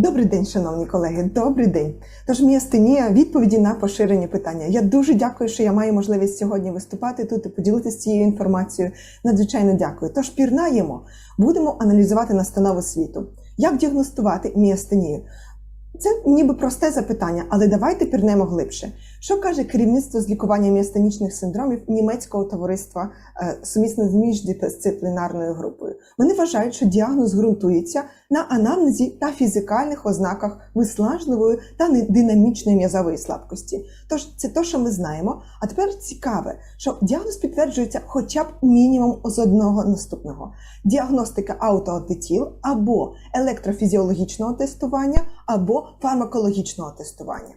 Добрий день, шановні колеги. Добрий день. Тож міастенія відповіді на поширені питання. Я дуже дякую, що я маю можливість сьогодні виступати тут і поділитися цією інформацією. Надзвичайно дякую. Тож пірнаємо, будемо аналізувати настанову світу. Як діагностувати міастенію? Це ніби просте запитання, але давайте пірнемо глибше. Що каже керівництво з лікування міастенічних синдромів німецького товариства е, сумісно з міждисциплінарною групою? Вони вважають, що діагноз ґрунтується на анамнезі та фізикальних ознаках виснажливої та динамічної м'язової слабкості. Тож це те, що ми знаємо. А тепер цікаве, що діагноз підтверджується хоча б мінімум з одного наступного: діагностика аутоантитіл або електрофізіологічного тестування, або фармакологічного тестування.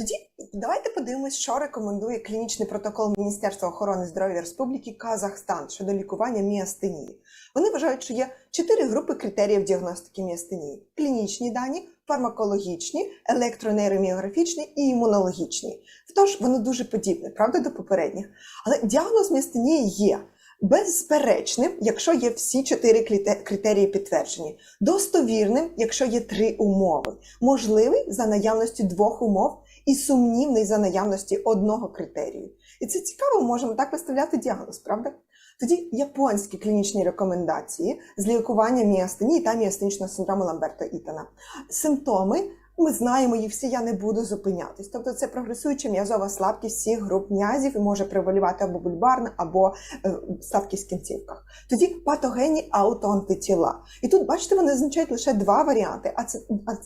Тоді давайте подивимось, що рекомендує клінічний протокол Міністерства охорони здоров'я Республіки Казахстан щодо лікування міастенії. Вони вважають, що є чотири групи критеріїв діагностики міастенії: клінічні дані, фармакологічні, електронейроміографічні і імунологічні. Тож воно дуже подібне, правда, до попередніх. Але діагноз міастенії є. Безперечним, якщо є всі чотири критерії підтверджені, достовірним, якщо є три умови, можливий за наявності двох умов і сумнівний за наявності одного критерію. І це цікаво, можемо так виставляти діагноз, правда? Тоді японські клінічні рекомендації з лікування міастенії та міастенічного синдрому Ламберта Ітана. Симптоми. Ми знаємо їх всі, я не буду зупинятись. Тобто це прогресуюча м'язова слабкість всіх груп м'язів і може превалювати або бульбарна, або е, слабкість в кінцівках. Тоді патогенні аутоантитіла. І тут, бачите, вони означають лише два варіанти: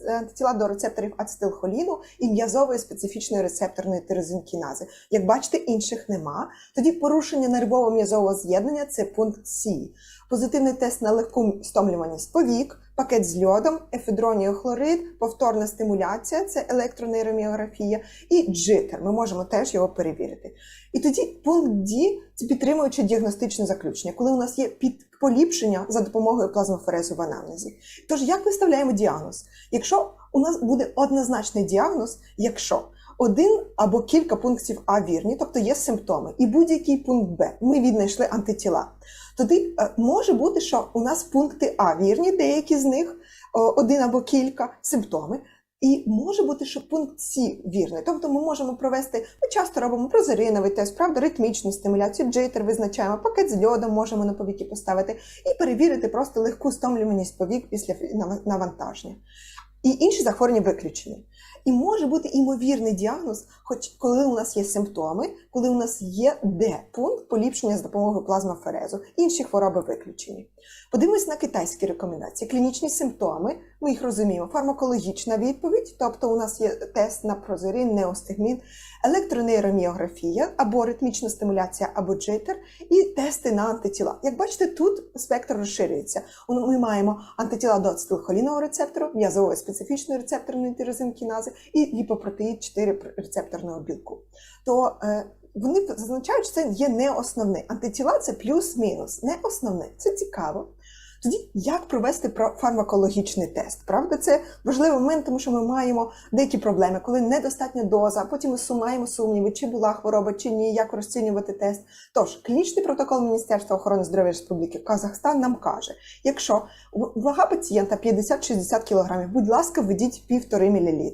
антитіла до рецепторів ацетилхоліну і м'язової специфічної рецепторної тирозинкінази. Як бачите, інших нема. Тоді порушення нервово-м'язового з'єднання це пункт С. Позитивний тест на легку стомлюваність повік, пакет з льодом, ефедроніохлорид, повторна стимуляція це електронейроміографія і джитер. Ми можемо теж його перевірити. І тоді пункт D – це підтримуюче діагностичне заключення, коли у нас є поліпшення за допомогою плазмоферезу в анамнезі. Тож, як виставляємо діагноз? Якщо у нас буде однозначний діагноз, якщо один або кілька пунктів А вірні, тобто є симптоми, і будь-який пункт Б, ми віднайшли антитіла. Тоді е, може бути, що у нас пункти А вірні, деякі з них, один або кілька симптоми. І може бути, що пункт С вірний. Тобто ми можемо провести, ми часто робимо прозериновий тест, правда, ритмічну стимуляцію, джейтер визначаємо, пакет з льодом можемо на повіки поставити і перевірити просто легку стомлюваність повік після навантаження. І інші захворювання виключені. І може бути імовірний діагноз, хоч коли у нас є симптоми, коли у нас є Д пункт поліпшення з допомогою плазмоферезу, інші хвороби виключені. Подивимось на китайські рекомендації. Клінічні симптоми, ми їх розуміємо, фармакологічна відповідь, тобто у нас є тест на прозерин, неостигмін, електронейроміографія або ритмічна стимуляція або джитер, і тести на антитіла. Як бачите, тут спектр розширюється. Ми маємо антитіла до ацетилхолінового рецептору, м'язової специфічної рецепторної тирозинкінази і ліпопротеїд 4 рецепторного білку. То е, вони зазначають, що це є не основне. Антитіла це плюс-мінус, не основне. Це цікаво. Тоді як провести про- фармакологічний тест? Правда, це важливий момент, тому що ми маємо деякі проблеми, коли недостатня доза, а потім ми су- маємо сумніви, чи була хвороба, чи ні, як розцінювати тест. Тож, клінічний протокол Міністерства охорони здоров'я Республіки Казахстан нам каже, якщо вага пацієнта 50-60 кг, будь ласка, введіть 1,5 мл.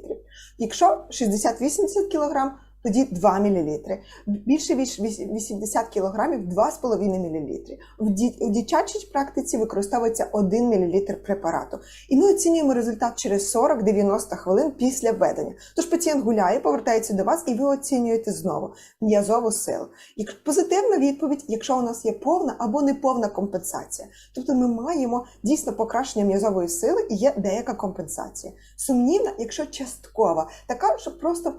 Якщо 60-80 кг, тоді 2 мл. Більше ніж 80 кг 2,5 мл. В дитячій практиці використовується 1 мл препарату. І ми оцінюємо результат через 40-90 хвилин після введення. Тож пацієнт гуляє, повертається до вас, і ви оцінюєте знову м'язову силу. Як позитивна відповідь, якщо у нас є повна або неповна компенсація. Тобто ми маємо дійсно покращення м'язової сили і є деяка компенсація. Сумнівна, якщо часткова, така, що просто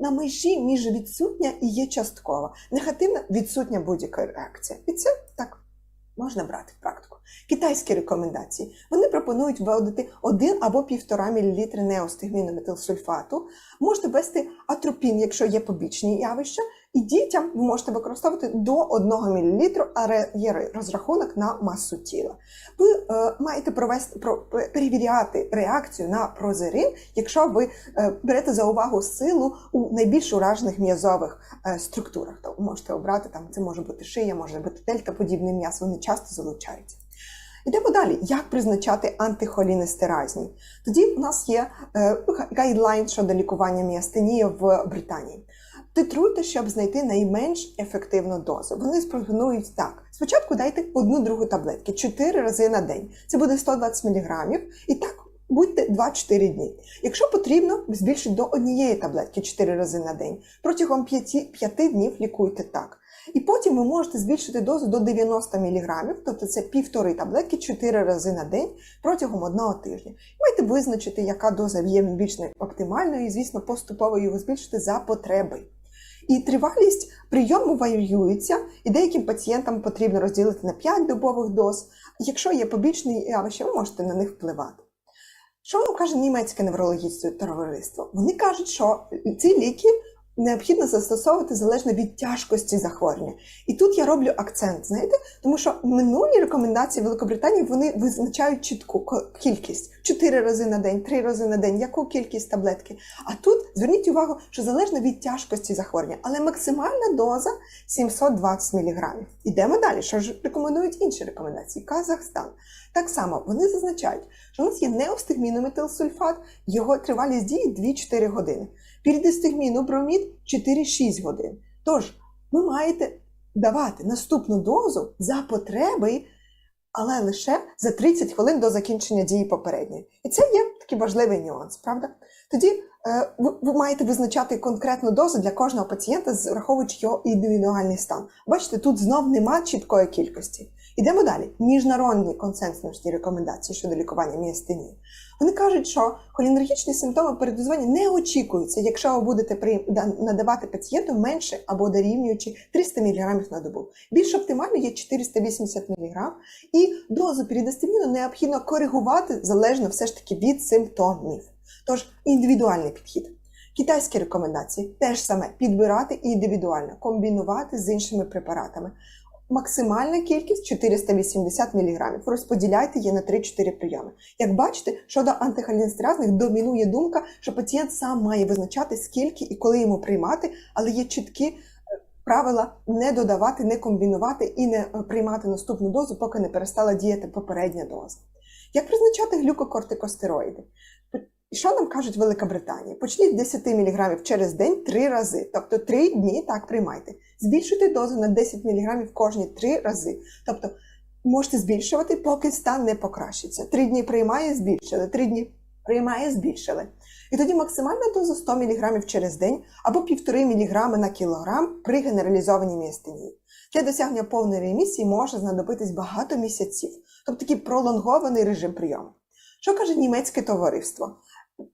на межі між відсутня і є часткова. Негативна відсутня будь-яка реакція. І це так можна брати в практику. Китайські рекомендації. Вони пропонують вводити 1 або 1,5 мл неостигміну метилсульфату. Можете ввести атропін, якщо є побічні явища, і дітям ви можете використовувати до 1 мл, але є розрахунок на масу тіла. Ви е, маєте провести про, перевіряти реакцію на прозерин, якщо ви е, берете за увагу силу у найбільш уражених м'язових е, структурах. То можете обрати там, це може бути шия, може бути дельта подібне м'ясо, вони часто залучаються. Йдемо далі. Як призначати антихолінестеразні? Тоді у нас є е, гайдлайн щодо лікування міастенії в Британії. Титруйте, щоб знайти найменш ефективну дозу. Вони пропонують так: спочатку дайте одну другу таблетки 4 рази на день. Це буде 120 мг. І так будьте 2-4 дні. Якщо потрібно, збільшіть до однієї таблетки 4 рази на день. Протягом 5, 5 днів лікуйте так. І потім ви можете збільшити дозу до 90 мг, тобто це півтори таблетки 4 рази на день протягом одного тижня. Маєте визначити, яка доза є більш оптимальною, і, звісно, поступово його збільшити за потреби. І тривалість прийому варіюється, і деяким пацієнтам потрібно розділити на 5 добових доз. Якщо є побічні явища, ви можете на них впливати. Що вам каже німецьке неврологічне товариство? Вони кажуть, що ці ліки необхідно застосовувати залежно від тяжкості захворювання. І тут я роблю акцент, знаєте, тому що минулі рекомендації Великобританії вони визначають чітку кількість 4 рази на день, 3 рази на день, яку кількість таблетки. А тут зверніть увагу, що залежно від тяжкості захворювання, але максимальна доза 720 мг. Ідемо далі. Що ж рекомендують інші рекомендації? Казахстан. Так само вони зазначають, що у нас є неостигмінометилсульфат, його тривалість дії 2-4 години. Піридистигмінобромід 4-6 годин. Тож, ви маєте давати наступну дозу за потреби, але лише за 30 хвилин до закінчення дії попередньої. І це є такий важливий нюанс, правда? Тоді е, ви маєте визначати конкретну дозу для кожного пацієнта, враховуючи його індивідуальний стан. Бачите, тут знов нема чіткої кількості. Ідемо далі. Міжнародні консенсусні рекомендації щодо лікування міастенії. Вони кажуть, що холінергічні симптоми передозування не очікуються, якщо ви будете надавати пацієнту менше або дорівнюючи 300 мг на добу. Більш оптимально є 480 мг, і дозу передостаміну необхідно коригувати залежно все ж таки від симптомів. Тож індивідуальний підхід. Китайські рекомендації теж саме підбирати індивідуально, комбінувати з іншими препаратами. Максимальна кількість 480 мг. Розподіляйте її на 3-4 прийоми. Як бачите, щодо антихолінестеразних домінує думка, що пацієнт сам має визначати, скільки і коли йому приймати, але є чіткі е, правила не додавати, не комбінувати і не е, приймати наступну дозу, поки не перестала діяти попередня доза. Як призначати глюкокортикостероїди? І що нам кажуть Велика Британія? Почніть з 10 мг через день 3 рази, тобто 3 дні так приймайте. Збільшуйте дозу на 10 мг кожні 3 рази. Тобто можете збільшувати, поки стан не покращиться. 3 дні приймає, збільшили, 3 дні приймає, збільшили. І тоді максимальна доза 100 мг через день або 1,5 мг на кілограм при генералізованій міастенії. Для досягнення повної ремісії може знадобитись багато місяців, тобто такий пролонгований режим прийому. Що каже німецьке товариство?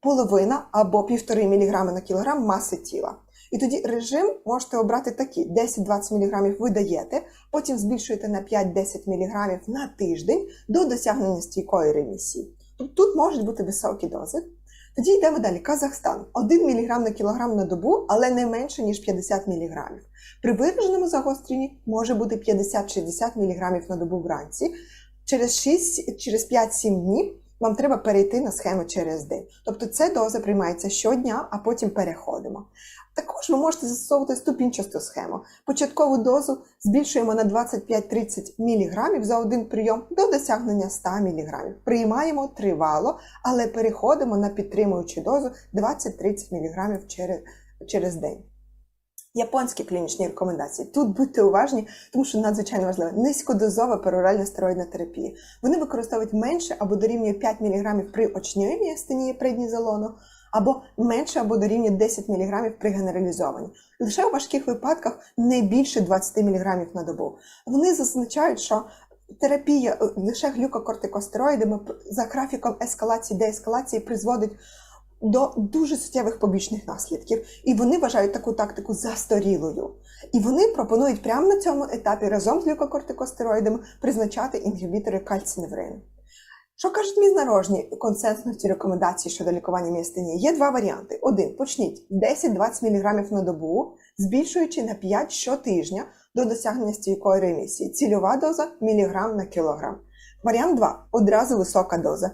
Половина або 1,5 мг на кілограм маси тіла. І тоді режим можете обрати такий: 10-20 мг ви даєте, потім збільшуєте на 5-10 мг на тиждень до досягнення стійкої ремісії. Тобто тут можуть бути високі дози. Тоді йдемо далі. Казахстан 1 мг на кілограм на добу, але не менше, ніж 50 мг. При вираженому загостренні може бути 50-60 мг на добу вранці. Через 6, через 5-7 днів вам треба перейти на схему через день. Тобто ця доза приймається щодня, а потім переходимо. Також ви можете застосовувати ступінчасту схему. Початкову дозу збільшуємо на 25-30 мг за один прийом до досягнення 100 мг. Приймаємо тривало, але переходимо на підтримуючу дозу 20-30 мг через, через день. Японські клінічні рекомендації. Тут будьте уважні, тому що надзвичайно важливо. Низькодозова пероральна стероїдна терапія. Вони використовують менше або дорівнює 5 мг при очній міастенії преднізолону, або менше або дорівнює 10 мг при генералізованій. Лише у важких випадках не більше 20 мг на добу. Вони зазначають, що терапія е, лише глюкокортикостероїдами за графіком ескалації деескалації призводить до дуже суттєвих побічних наслідків, і вони вважають таку тактику застарілою. І вони пропонують прямо на цьому етапі разом з глюкокортикостероїдами призначати інгібітори кальциневрину. Що кажуть міжнародні консенсусні рекомендації щодо лікування міастенії? Є два варіанти. Один почніть 10-20 мг на добу, збільшуючи на 5 щотижня до досягнення стійкої ремісії. Цільова доза міліграм на кілограм. Варіант 2 одразу висока доза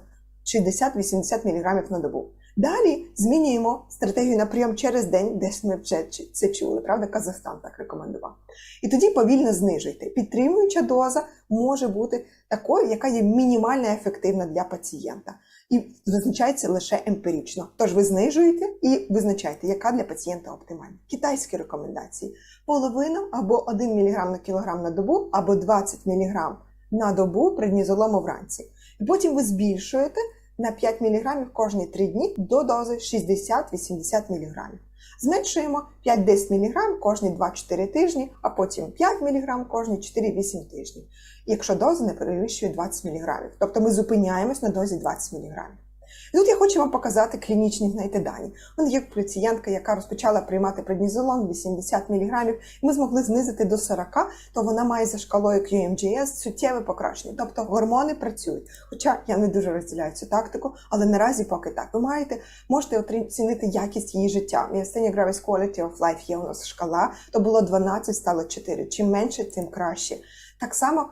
60-80 мг на добу. Далі змінюємо стратегію на прийом через день, десь ми вже це чули, правда? Казахстан так рекомендував. І тоді повільно знижуйте. Підтримуюча доза може бути такою, яка є мінімально ефективна для пацієнта. І визначається лише емпірично. Тож ви знижуєте і визначаєте, яка для пацієнта оптимальна. Китайські рекомендації: половина або 1 мг на кілограм на добу, або 20 мг на добу преднізолому вранці. І потім ви збільшуєте на 5 мг кожні 3 дні до дози 60-80 мг. Зменшуємо 5-10 мг кожні 2-4 тижні, а потім 5 мг кожні 4-8 тижнів, якщо доза не перевищує 20 мг. Тобто ми зупиняємось на дозі 20 мг. І тут я хочу вам показати клінічні знаєте, дані. У є пацієнтка, яка розпочала приймати преднізолон 80 мг, і ми змогли знизити до 40, то вона має за шкалою QMGS суттєве покращення. Тобто гормони працюють. Хоча я не дуже розділяю цю тактику, але наразі поки так. Ви маєте можете оцінити якість її життя. Myasthenia gravis quality of life є у нас шкала, то було 12, стало 4. Чим менше, тим краще. Так само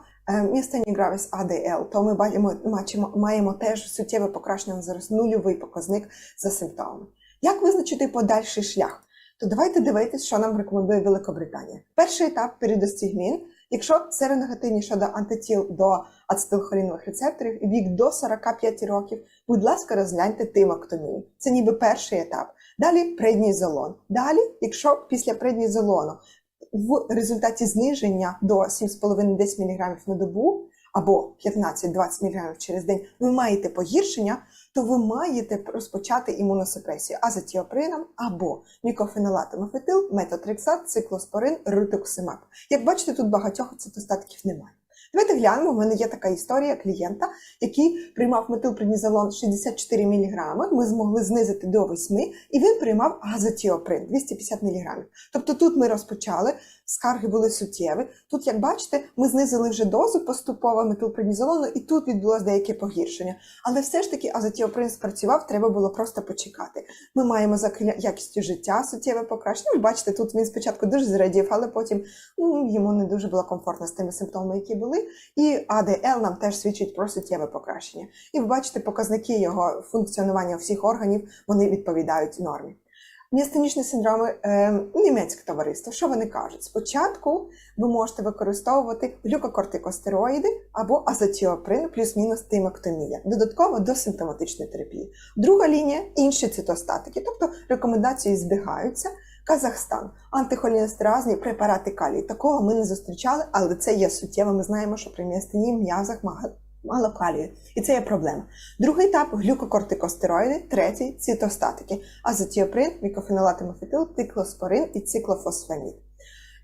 Містені Гравіс ADL, то ми бачимо, маємо, теж суттєве покращення зараз нульовий показник за симптомами. Як визначити подальший шлях? То давайте дивитись, що нам рекомендує Великобританія. Перший етап передостигмін. Якщо серонегативні щодо антитіл до ацетилхолінових рецепторів вік до 45 років, будь ласка, розгляньте тимоктомію. Це ніби перший етап. Далі преднізолон. Далі, якщо після преднізолону в результаті зниження до 7,5-10 мг на добу або 15-20 мг через день ви маєте погіршення, то ви маєте розпочати імуносупресію азотіоприном або мікофенолатом фетил, метотрексат, циклоспорин, ритоксимаб. Як бачите, тут багатьох цитостатків немає. Давайте глянемо. У мене є така історія клієнта, який приймав метилпреднізолон 64 мг. Ми змогли знизити до 8, і він приймав азотіоприн 250 мг. Тобто тут ми розпочали, скарги були суттєві. Тут, як бачите, ми знизили вже дозу поступово метилпреднізолону, і тут відбулося деяке погіршення. Але все ж таки азотіоприн спрацював, треба було просто почекати. Ми маємо за якістю життя суттєве покращення. Ви бачите, тут він спочатку дуже зрадів, але потім ну, йому не дуже було комфортно з тими симптомами, які були. І АДЛ нам теж свідчить про суттєве покращення. І ви бачите, показники його функціонування всіх органів вони відповідають нормі. Міастенічні синдроми е, німецьке товариство. Що вони кажуть? Спочатку ви можете використовувати глюкокортикостероїди або азотіоприн плюс-мінус тимоктомія, додатково до симптоматичної терапії. Друга лінія інші цитостатики, тобто рекомендації збігаються. Казахстан, антихолінестеразні препарати калій. Такого ми не зустрічали, але це є суттєво. Ми знаємо, що при міастині в м'язах мало калію, і це є проблема. Другий етап глюкокортикостероїди, третій цитостатики, азотіоприн, мікофенолатимофетил, тиклоспорин і циклофосфамід.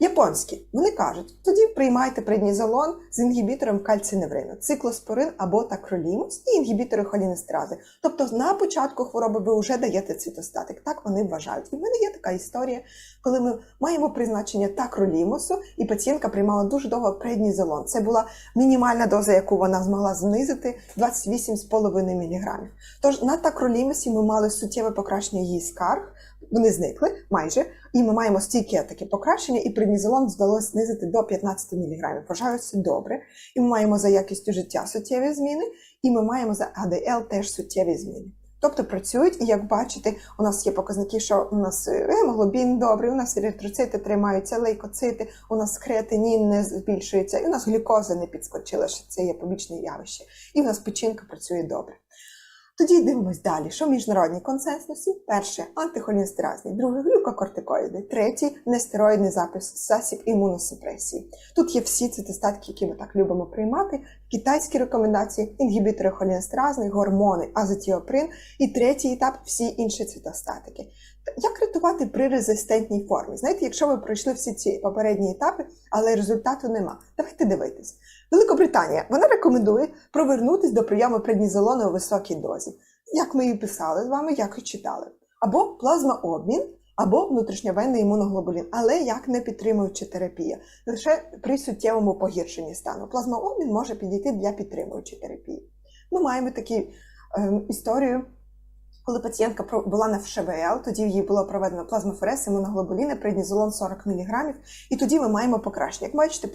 Японські вони кажуть, тоді приймайте преднізолон з інгібітором кальциневрину, циклоспорин або такролімус і інгібітори холінестрази. Тобто на початку хвороби ви вже даєте цитостатик. Так вони вважають. І в мене є така історія, коли ми маємо призначення такролімусу, і пацієнтка приймала дуже довго преднізолон. Це була мінімальна доза, яку вона змогла знизити 28,5 мг. Тож на такролімусі ми мали суттєве покращення її скарг. Вони зникли майже, і ми маємо стійке таке покращення, і преднізолон вдалося знизити до 15 мг. Вважаю, це добре. І ми маємо за якістю життя суттєві зміни, і ми маємо за АДЛ теж суттєві зміни. Тобто працюють, і як бачите, у нас є показники, що у нас гемоглобін добрий, у нас еритроцити тримаються, лейкоцити, у нас креатинін не збільшується, і у нас глюкоза не підскочила, що це є побічне явище. І у нас печінка працює добре. Тоді дивимось далі, що в міжнародній консенсусі. Перше антихолінестеразні, друге глюкокортикоїди, третій нестероїдний запис засіб імуносупресії. Тут є всі цитостатки, які ми так любимо приймати. Китайські рекомендації, інгібітори холінестеразних, гормони, азотіоприн і третій етап всі інші цитостатики. Як рятувати при резистентній формі? Знаєте, якщо ви пройшли всі ці попередні етапи, але результату нема, давайте дивитись. Великобританія вона рекомендує провернутися до прийому преднізолону у високій дозі, як ми її писали з вами, як і читали, або плазмообмін, або внутрішньовенний імуноглобулін, але як не підтримуюча терапія, лише при суттєвому погіршенні стану. Плазмообмін може підійти для підтримуючої терапії. Ми маємо таку е, історію. Коли пацієнтка була на ФШВЛ, тоді їй було проведено плазмоферез, імуноглобуліни, преднізолон 40 мг, і тоді ми маємо покращення. Як бачите,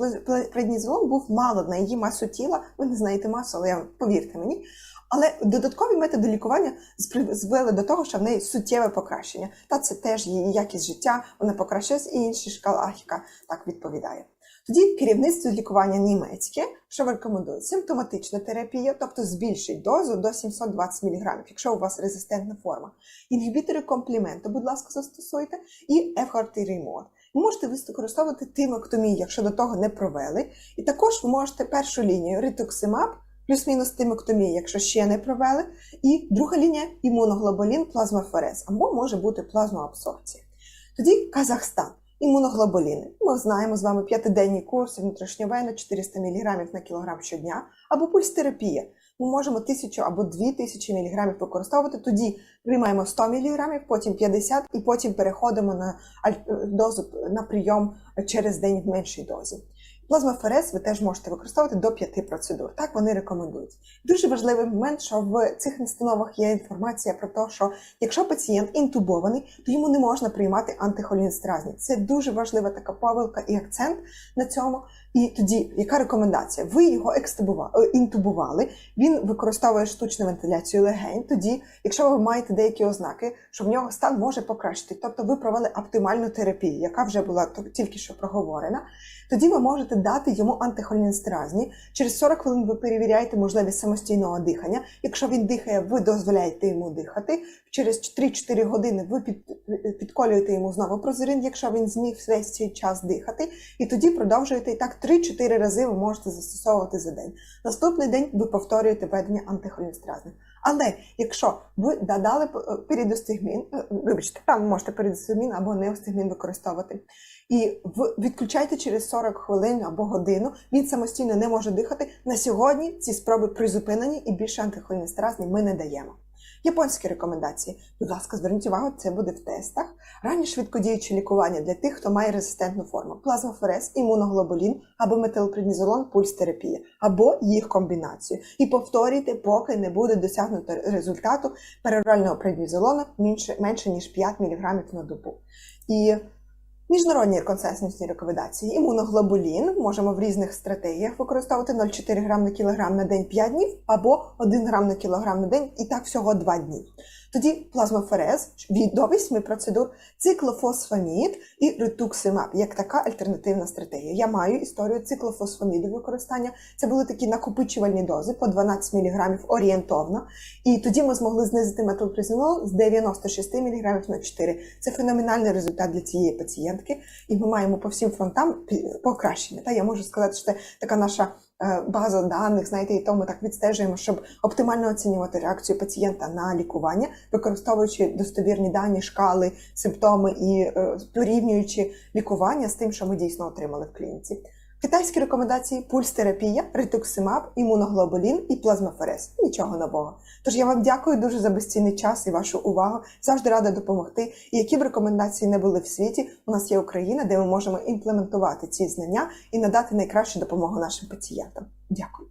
преднізолон був мало на її масу тіла, ви не знаєте масу, але повірте мені. Але додаткові методи лікування призвели до того, що в неї суттєве покращення. Та це теж її якість життя, вона покращилась, і інші шкалах, яка так відповідає. Тоді керівництво лікування німецьке, що рекомендує симптоматична терапія, тобто збільшить дозу до 720 мг, якщо у вас резистентна форма. Інгібітори компліменту, будь ласка, застосуйте, і ефортиримод. Ви можете використовувати тимоктомію, якщо до того не провели. І також ви можете першу лінію ритуксимаб, плюс-мінус тимоктомія, якщо ще не провели. І друга лінія імуноглобулін, плазмоферез, або може бути плазмоабсорбція. Тоді Казахстан. Імуноглобуліни. Ми знаємо з вами п'ятиденні курси внутрішньовенно 400 мг на кілограм щодня, або пульстерапія. Ми можемо 1000 або 2000 мг використовувати. Тоді приймаємо 100 мг, потім 50 і потім переходимо на аль- дозу на прийом через день в меншій дозі. Плазмоферез ви теж можете використовувати до 5 процедур. Так вони рекомендують. Дуже важливий момент, що в цих настановах є інформація про те, що якщо пацієнт інтубований, то йому не можна приймати антихолінстразні. Це дуже важлива така помилка і акцент на цьому. І тоді, яка рекомендація? Ви його е, інтубували, він використовує штучну вентиляцію легень. Тоді, якщо ви маєте деякі ознаки, що в нього стан може покращити, тобто ви провели оптимальну терапію, яка вже була тільки що проговорена, тоді ви можете дати йому антихолінстразні. Через 40 хвилин ви перевіряєте можливість самостійного дихання. Якщо він дихає, ви дозволяєте йому дихати. Через 3-4 години ви під, підколюєте йому знову прозорин, якщо він зміг весь цей час дихати, і тоді продовжуєте і так 3-4 рази ви можете застосовувати за день. Наступний день ви повторюєте введення антихолінстразних. Але якщо ви додали е, перідостигмін, е, вибачте, там ви можете перідостигмін або неостигмін використовувати, і ви відключаєте через 40 хвилин або годину, він самостійно не може дихати. На сьогодні ці спроби призупинені і більше антихолінстразні ми не даємо. Японські рекомендації. Будь ласка, зверніть увагу, це буде в тестах. Раннє швидкодіюче лікування для тих, хто має резистентну форму: плазмоферез, імуноглобулін або метилпреднізолон, пульстерапія, або їх комбінацію. І повторюйте, поки не буде досягнуто результату перорального преднізолона менше, менше ніж 5 мг на добу. І Міжнародні консенсусні рекомендації. Імуноглобулін можемо в різних стратегіях використовувати 0,4 грам на кілограм на день 5 днів або 1 грам на кілограм на день і так всього 2 дні. Тоді плазмоферез до 8 процедур, циклофосфамід і ретуксимаб як така альтернативна стратегія. Я маю історію циклофосфаміду використання. Це були такі накопичувальні дози по 12 мг орієнтовно. І тоді ми змогли знизити метилпрезинол з 96 мг на 4. Це феноменальний результат для цієї пацієнтки, і ми маємо по всім фронтам покращення. Та я можу сказати, що це така наша база даних, знаєте, і то ми так відстежуємо, щоб оптимально оцінювати реакцію пацієнта на лікування, використовуючи достовірні дані, шкали, симптоми і е, порівнюючи лікування з тим, що ми дійсно отримали в клініці. Китайські рекомендації пульстерапія, ритуксимаб, імуноглобулін і плазмаферез. Нічого нового. Тож я вам дякую дуже за безцінний час і вашу увагу. Завжди рада допомогти. І які б рекомендації не були в світі, у нас є Україна, де ми можемо імплементувати ці знання і надати найкращу допомогу нашим пацієнтам. Дякую.